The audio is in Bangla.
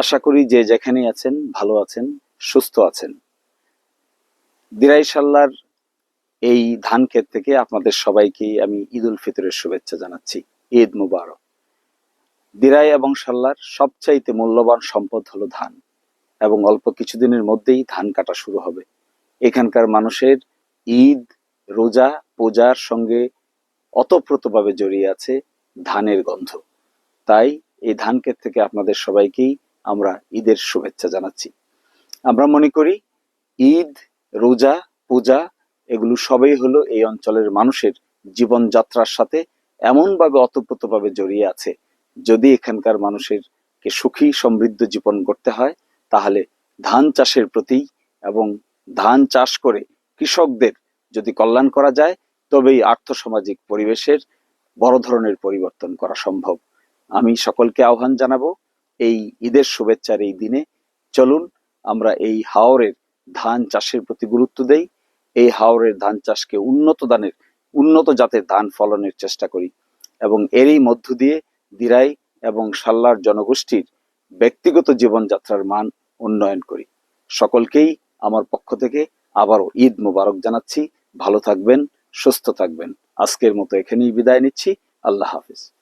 আশা করি যে যেখানে আছেন, ভালো আছেন, সুস্থ আছেন। দিরাই সাল্লার এই ধান ক্ষেত থেকে আপনাদের সবাইকে আমি ঈদ উল ফিতরের শুভেচ্ছা জানাচ্ছি। ঈদ মুবারক। দিরাই এবং সাল্লার সবচাইতে মূল্যবান সম্পদ হলো ধান এবং অল্প কিছুদিনের মধ্যেই ধান কাটা শুরু হবে। এখানকার মানুষের ঈদ, রোজা, পূজার সঙ্গে অতপ্রতভাবে জড়িয়ে আছে ধানের গন্ধ। তাই এই ধান ক্ষেত থেকে আপনাদের সবাইকেই আমরা ঈদের শুভেচ্ছা জানাচ্ছি। আমরা মনে করি ঈদ, রোজা, পূজা এগুলো সবই হলো এই অঞ্চলের মানুষের জীবনযাত্রার সাথে এমনভাবে অতপ্রতভাবে জড়িয়ে আছে। যদি এখানকার মানুষের কে সুখী, সমৃদ্ধ জীবন করতে হয়, তাহলে ধান চাষের প্রতি এবং ধান চাষ করে কৃষকদের যদি কল্যাণ করা যায়, তবেই আর্থসামাজিক পরিবেশের বড় ধরনের পরিবর্তন করা সম্ভব। আমি সকলকে আহ্বান জানাব এই ঈদের শুভেচ্ছার এই দিনে চলুন আমরা এই হাওরের ধান চাষের প্রতি গুরুত্ব দেই। এই হাওরের ধান চাষকে উন্নত দানের, উন্নত জাতের ধান ফলনের চেষ্টা করি এবং এরই মধ্য দিয়ে দিরাই এবং সাল্লার জনগোষ্ঠীর ব্যক্তিগত জীবনযাত্রার মান উন্নয়ন করি। সকলকেই আমার পক্ষ থেকে আবারও ঈদ মোবারক জানাচ্ছি। ভালো থাকবেন, সুস্থ থাকবেন। আজকের মতো এখানেই বিদায় নিচ্ছি। আল্লাহ হাফিজ।